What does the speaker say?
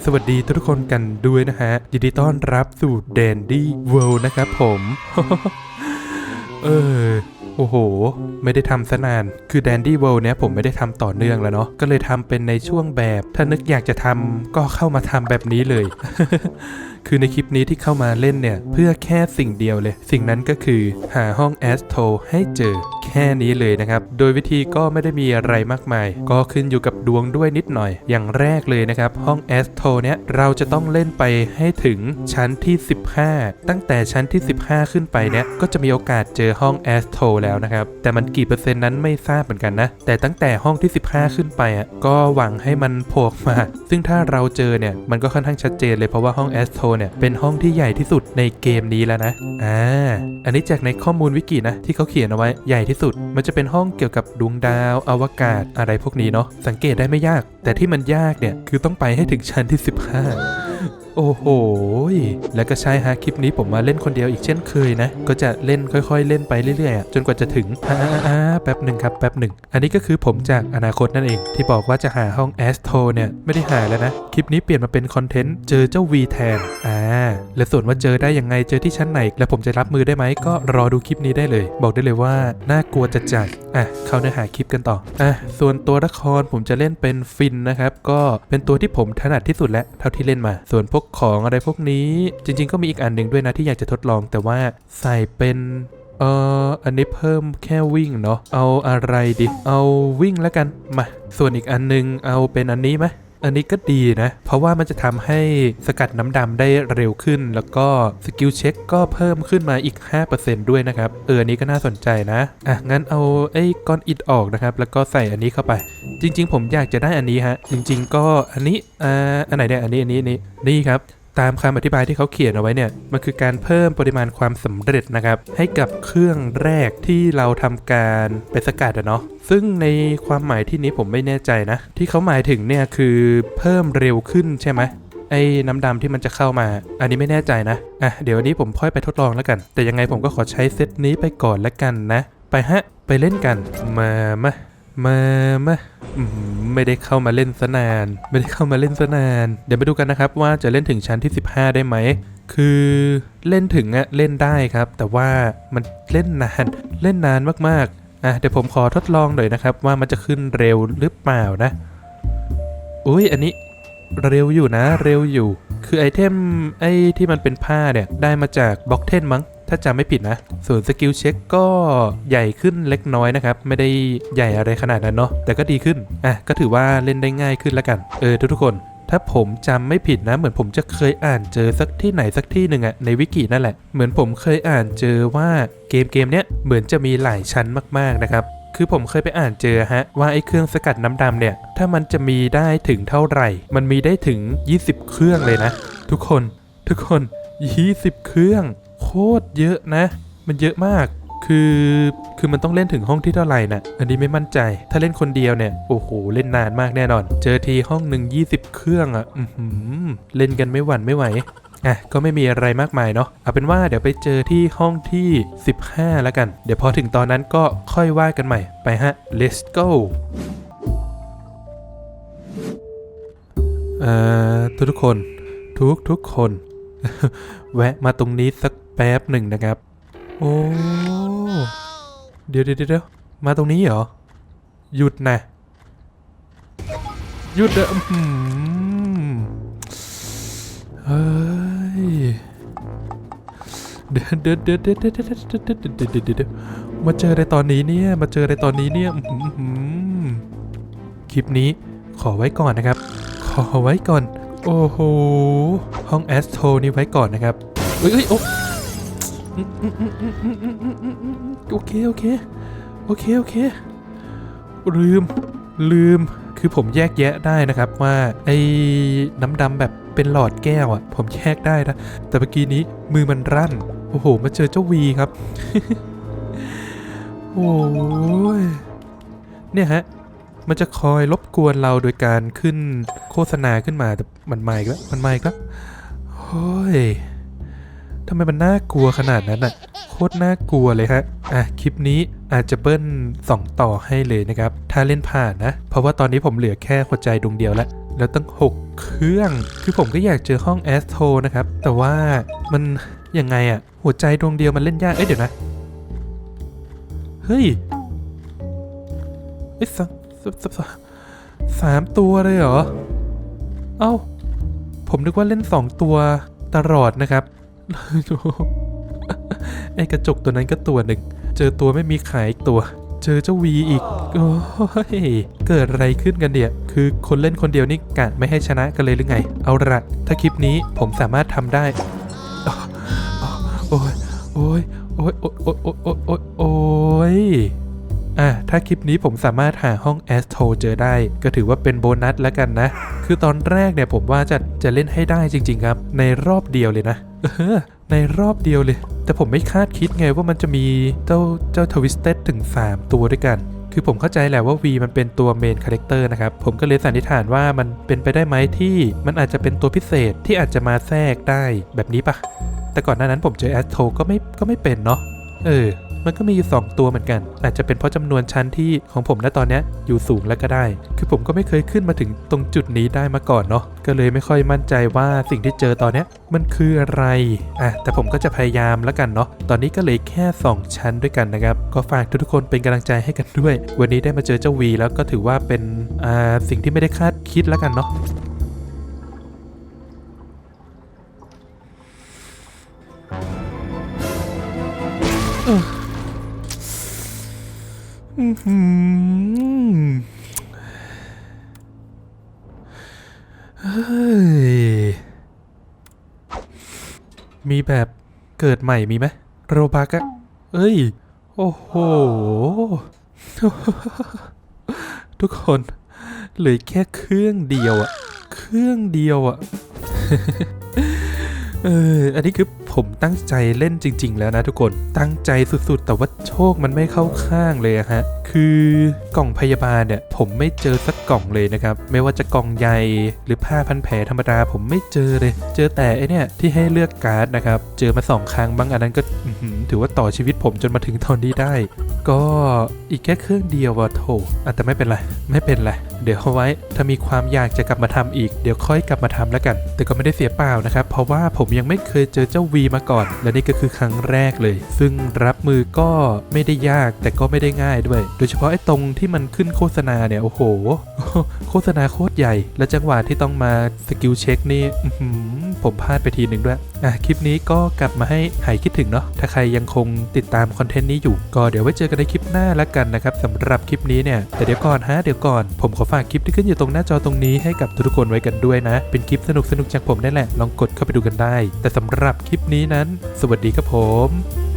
สวัสดีทุกคนกันด้วยนะฮะ ยินดีต้อนรับสู่แดนดี้เวิลด์นะครับผม เออโอ้โห ไม่ได้ทำซะนาน คือแดนดี้เวิลด์เนี้ยผมไม่ได้ทำต่อเนื่องแล้วเนาะ ก็เลยทำเป็นในช่วงแบบ ถ้านึกอยากจะทำก็เข้ามาทำแบบนี้เลย คือในคลิปนี้ที่เข้ามาเล่นเนี่ย เพื่อแค่สิ่งเดียวเลย สิ่งนั้นก็คือหาห้องแอสโทให้เจอ ค่นี้เลยนะครับ โดยวิธีก็ไม่ได้มีอะไรมากมาย ก็ขึ้นอยู่กับดวงด้วยนิดหน่อย อย่างแรกเลยนะครับ ห้องแอสโทเนี่ยเราจะต้องเล่นไปให้ถึงชั้นที่ 15 ตั้งแต่ชั้นที่ 15 ขึ้นไปเนี่ยก็จะมีโอกาสเจอห้องแอสโทแล้วนะครับ แต่มันกี่เปอร์เซ็นต์นั้นไม่ทราบเหมือนกันนะ แต่ตั้งแต่ห้องที่ 15 ขึ้นไปอะก็หวังให้มันโผล่มา ซึ่งถ้าเราเจอเนี่ยมันก็ค่อนข้างชัดเจนเลยเพราะว่าห้องแอสโทเนี่ยเป็นห้องที่ใหญ่ที่สุดในเกมนี้แล้วนะ อ่า อันนี้จากในข้อมูลวิกินะที่เขาเขียนเอาไว้ใหญ่ที่สุดมันจะเป็นห้องเกี่ยวกับดวงดาว อวกาศอะไรพวกนี้เนาะสังเกตได้ไม่ยาก แต่ที่มันยากเนี่ยคือต้องไปให้ถึงชั้นที่ 15 โอ้โห แล้วก็ใช่ฮะคลิปนี้ผมมาเล่นคนเดียวอีกเช่นเคยนะ ก็จะเล่นค่อยๆ เล่นไปเรื่อยๆ จนกว่าจะถึงอ่าอ่าแป๊บหนึ่งครับแป๊บหนึ่ง อันนี้ก็คือผมจากอนาคตนั่นเอง ที่บอกว่าจะหาห้องแอสโทเนี่ย ไม่ได้หาแล้วนะ คลิปนี้เปลี่ยนมาเป็นคอนเทนต์เจอเจ้า V แทน อ่า และส่วนว่าเจอได้ยังไงเจอที่ชั้นไหน และผมจะรับมือได้ไหมก็รอดูคลิปนี้ได้เลย บอกได้เลยว่าน่ากลัวจะจัด อะเข้าเนื้อหาคลิปกันต่ออะส่วนตัวละครผมจะเล่นเป็นฟินนะครับ ก็เป็นตัวที่ผมถนัดที่สุดแล้วเท่าที่เล่นมา ส่วนพวกของอะไรพวกนี้ จริง ๆ ก็มีอีกอันหนึ่งด้วยนะที่อยากจะทดลองแต่ว่าใส่เป็นเอ่ออันนี้เพิ่มแค่วิ่งเนาะเอาอะไรดิ เอาวิ่งแล้วกันมา ส่วนอีกอันนึงเอาเป็นอันนี้ไหม อันนี้ก็ดีนะ เพราะว่ามันจะทำให้สกัดน้ำดำได้เร็วขึ้น แล้วก็สกิลเช็คก็เพิ่มขึ้นมาอีก 5%ด้วยนะครับ เอออันนี้ก็น่าสนใจนะ อะ งั้นเอาไอ้ก้อนอิดออกนะครับ แล้วก็ใส่อันนี้เข้าไป จริง ๆ ผมอยากจะได้อันนี้ฮะ จริง ๆ ก็อันนี้ อ่า อันไหนเนี่ย อันนี้ อันนี้อันนี้นี่ครับ ตามคำอธิบายที่เขาเขียนเอาไว้เนี่ย มันคือการเพิ่มปริมาณความสำเร็จนะครับ ให้กับเครื่องแรกที่เราทำการไปสกัดอะเนาะซึ่งในความหมายที่นี้ผมไม่แน่ใจนะ ที่เขาหมายถึงเนี่ยคือเพิ่มเร็วขึ้นใช่ไหมไอ้น้ำดำที่มันจะเข้ามา อันนี้ไม่แน่ใจนะ อะ เดี๋ยววันนี้ผมค่อยไปทดลองแล้วกัน แต่ยังไงผมก็ขอใช้เซตนี้ไปก่อนแล้วกันนะ ไปฮะ ไปเล่นกัน มามา มามาอืมไม่ได้เข้ามาเล่นซะนาน ไม่ได้เข้ามาเล่นซะนาน เดี๋ยวไปดูกันนะครับว่าจะเล่นถึงชั้นที่ 15 ได้ไหม คือเล่นถึงอะเล่นได้ครับ แต่ว่ามันเล่นนาน เล่นนานมากๆ อะเดี๋ยวผมขอทดลองหน่อยนะครับ ว่ามันจะขึ้นเร็วหรือเปล่านะ อุ้ยอันนี้เร็วอยู่นะ เร็วอยู่ คือไอเทมไอที่มันเป็นผ้าเนี่ยได้มาจากบล็อกเทนมั้ง ถ้าจำไม่ผิดนะ ส่วนสกิลเช็คก็ใหญ่ขึ้นเล็กน้อยนะครับ ไม่ได้ใหญ่อะไรขนาดนั้นเนาะแต่ก็ดีขึ้น อะ ก็ถือว่าเล่นได้ง่ายขึ้นแล้วกัน เออทุกๆคนถ้าผมจำไม่ผิดนะ เหมือนผมจะเคยอ่านเจอสักที่ไหนสักที่หนึ่งอะในวิกินั่นแหละ เหมือนผมเคยอ่านเจอว่าเกมเกมเนี้ยเหมือนจะมีหลายชั้นมากๆนะครับคือผมเคยไปอ่านเจอฮะว่าไอ้เครื่องสกัดน้ำดำเนี่ย ถ้ามันจะมีได้ถึงเท่าไหร่ มันมีได้ถึง 20 เครื่องเลยนะ ทุกคนทุกคน 20 เครื่อง โคตรเยอะนะ มันเยอะมาก คือคือมันต้องเล่นถึงห้องที่เท่าไหร่นะอันนี้ไม่มั่นใจ ถ้าเล่นคนเดียวเนี่ย โอ้โห เล่นนานมากแน่นอน เจอทีห้องหนึ่ง20เครื่องอะ่ะเล่นกันไม่หวั่นไม่ไหวอะก็ไม่มีอะไรมากมายเนาะเอาเป็นว่าเดี๋ยวไปเจอที่ห้องที่ 15 แล้วกัน เดี๋ยวพอถึงตอนนั้นก็ค่อยว่ากันใหม่ไปฮะ let's go เอ่อทุกทุกคน ทุกทุกคน แวะมาตรงนี้สัก ป๊บหนึ่งนะครับ โอ้ เดี๋ยวเดี๋ยวเดี๋ยวมาตรงนี้เหรอ หยุดนะ หยุดเด้ออื้อหือเฮ้ยเดี๋ยวเดี๋ยวเดี๋ยวเดี๋ยวเดี๋ยวเดี๋ยวเดี๋ยวเดี๋ยวเดี๋ยวเดี๋ยวเดี๋ยวมาเจออะไรตอนนี้เนี่ย มาเจออะไรตอนนี้เนี่ยคลิปนี้ขอไว้ก่อนนะครับ ขอไว้ก่อน โอ้โห ห้องแอสโทนี่ไว้ก่อนนะครับเฮ้ยเฮ้ยโอ้ โอเคโอเคโอเคโอเค ลืมลืมคือผมแยกแยะได้นะครับว่าไอ้น้ำดำแบบเป็นหลอดแก้วอะ่ะ ผมแยกได้นะ แต่เมื่อกี้นี้มือมันรั่น โอ้โห มาเจอเจ้าวีครับ โอ้ยเนี่ยฮะ มันจะคอยรบกวนเราโดยการขึ้นโฆษณาขึ้นมาแต่มันมาอีกแล้วมันมาอีกแล้วโอ้ย ทำไมมันน่ากลัวขนาดนั้นอะโคตรน่ากลัวเลยฮะ อะ คลิปนี้อาจจะเบิ้ล2ต่อให้เลยนะครับ ถ้าเล่นผ่านนะ เพราะว่าตอนนี้ผมเหลือแค่หัวใจดวงเดียวแล้วแล้วตั้ง 6 เครื่อง คือผมก็อยากเจอห้องแอสโทนะครับ แต่ว่ามันยังไงอะหัวใจดวงเดียวมันเล่นยาก เอ้ยเดี๋ยวนะ เฮ้ยเอ้ยสามสสามสามตัวเลยเหรอ เอ้า ผมนึกว่าเล่น 2 ตัวตลอดนะครับ ไอ้กระจกตัวนั้นก็ตัวหนึ่ง เจอตัวไม่มีขายอีกตัว เจอเจ้าวีอีก โอ้ย เกิดอะไรขึ้นกันเนี่ย คือคนเล่นคนเดียวนี่กะไม่ให้ชนะกันเลยหรือไง เอาละถ้าคลิปนี้ผมสามารถทำได้ โอ้ย โอ้ย โอ้ย โอ้ย โอ้ย โอ้ย โอ้ย โอ้ยโอ้ยอะถ้าคลิปนี้ผมสามารถหาห้องแอสโทเจอได้ ก็ถือว่าเป็นโบนัสแล้วกันนะ คือตอนแรกเนี่ยผมว่าจะจะเล่นให้ได้จริง ๆ ครับ ในรอบเดียวเลยนะ เออในรอบเดียวเลย แต่ผมไม่คาดคิดไงว่ามันจะมีเจ้าเจ้าทวิสเต็ดถึง 3 ตัวด้วยกัน คือผมเข้าใจแหละว่า V มันเป็นตัวเมนคาแรคเตอร์นะครับ ผมก็เลยสันนิษฐานว่ามันเป็นไปได้ไหมที่มันอาจจะเป็นตัวพิเศษที่อาจจะมาแทรกได้แบบนี้ปะแต่ก่อนหน้านั้นผมเจอแอสโทก็ไม่ก็ไม่เป็นเนาะเออ มันก็มีอยู่ 2 ตัวเหมือนกัน อาจจะเป็นเพราะจำนวนชั้นที่ของผมณตอนนี้อยู่สูงแล้วก็ได้ คือผมก็ไม่เคยขึ้นมาถึงตรงจุดนี้ได้มาก่อนเนาะก็เลยไม่ค่อยมั่นใจว่าสิ่งที่เจอตอนนี้มันคืออะไรอะแต่ผมก็จะพยายามแล้วกันเนาะตอนนี้ก็เลยแค่ 2 ชั้นด้วยกันนะครับ ก็ฝากทุกๆคนเป็นกำลังใจให้กันด้วย วันนี้ได้มาเจอเจ้าวีแล้วก็ถือว่าเป็นอ่าสิ่งที่ไม่ได้คาดคิดแล้วกันเนาะ มีแบบเกิดใหม่มีไหมโรบักอะเอ้ย โอ้โห ทุกคนเหลือแค่เครื่องเดียวอะเครื่องเดียวอะเออ อันนี้คือผมตั้งใจเล่นจริง ๆ แล้วนะทุกคน ตั้งใจสุดๆ แต่ว่าโชคมันไม่เข้าข้างเลยอะฮะ คือกล่องพยาบาลเนี่ยผมไม่เจอสักกล่องเลยนะครับ ไม่ว่าจะกล่องใหญ่หรือผ้าพันแผลธรรมดาผมไม่เจอเลย เจอแต่ไอเนี่ยที่ให้เลือกการ์ดนะครับ เจอมาสองครั้งบางอันนั้นก็ถือว่าต่อชีวิตผมจนมาถึงตอนนี้ได้ ก็อีกแค่เครื่องเดียวอะโถอะแต่ไม่เป็นไร ไม่เป็นไร เดี๋ยวเอาไว้ ถ้ามีความอยากจะกลับมาทำอีก เดี๋ยวค่อยกลับมาทำแล้วกัน แต่ก็ไม่ได้เสียเปล่านะครับ เพราะว่าผมยังไม่เคยเจอเจ้าวีมาก่อน และนี่ก็คือครั้งแรกเลย ซึ่งรับมือก็ไม่ได้ยากแต่ก็ไม่ได้ง่ายด้วยโดยเฉพาะไอ้ตรงที่มันขึ้นโฆษณาเนี่ย โอ้โห โฆษณาโคตรใหญ่ และจังหวะที่ต้องมาสกิลเช็คนี่ผมพลาดไปทีหนึ่งด้วย อะ คลิปนี้ก็กลับมาให้หายคิดถึงเนาะ ถ้าใครยังคงติดตามคอนเทนต์นี้อยู่ ก็เดี๋ยวไว้เจอกันในคลิปหน้าแล้วกันนะครับสำหรับคลิปนี้เนี่ย แต่เดี๋ยวก่อนฮะ เดี๋ยวก่อน ผมขอฝากคลิปที่ขึ้นอยู่ตรงหน้าจอตรงนี้ให้กับทุกคนไว้กันด้วยนะ เป็นคลิปสนุกๆจากผมนั่นแหละ ลองกดเข้าไปดูกันได้ แต่สำหรับคลิปนี้นั้น สวัสดีครับผม